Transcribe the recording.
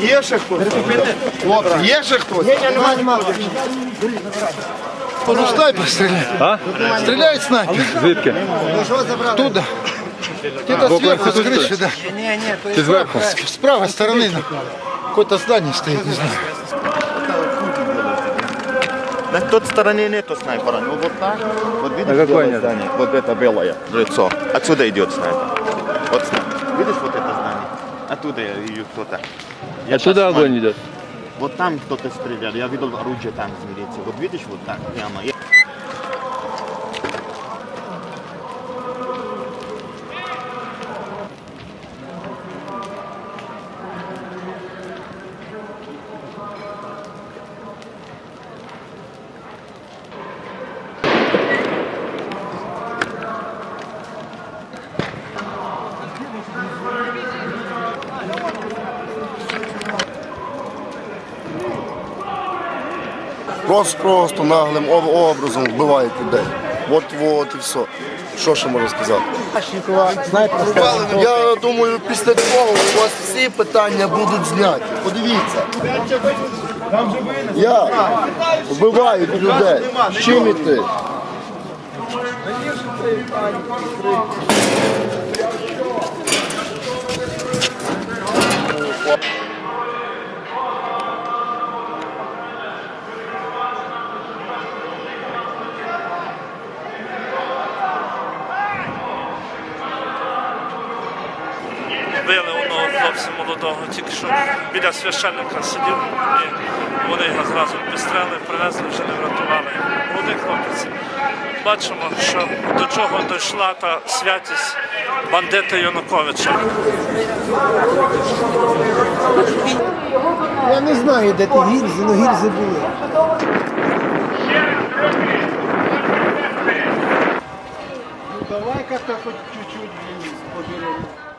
Є ще хтось? Хлопці, є ще хтось? Поруштай постріляй. А? Стреляет снайпер. Звідки? Оттуда. Где-то Боку сверху с отсюда, крыши, да. Ти зверху? С, с правой стороны. ну, Какое-то здание стоит, не знаю. На той стороне нету снайпера. Ну вот так. Вот видишь А какое белое нет? здание? Вот это белое лицо. Отсюда идет снайпер. Вот. Видишь вот это здание? Оттуда идет кто-то. Я Оттуда огонь идет. Вот там кто-то стрелял. Я видел оружие там смотрите. Вот видишь вот так прямо. Я- Просто, просто наглим образом вбивають людей. От от і все. Що ще можна сказати? Я думаю, після цього у вас всі питання будуть зняті. Подивіться. Я вбивають людей. З чим іти? Били одного хлопця молодого, тільки що біля священника сидів, і вони його зразу підстрелили, привезли, вже не врятували. Молодий хлопець. Бачимо, що до чого дійшла та святість бандита Януковича. Я не знаю, де ті гільзи, але гільзи були. Ну давай-ка так хоч чуть-чуть поберемо.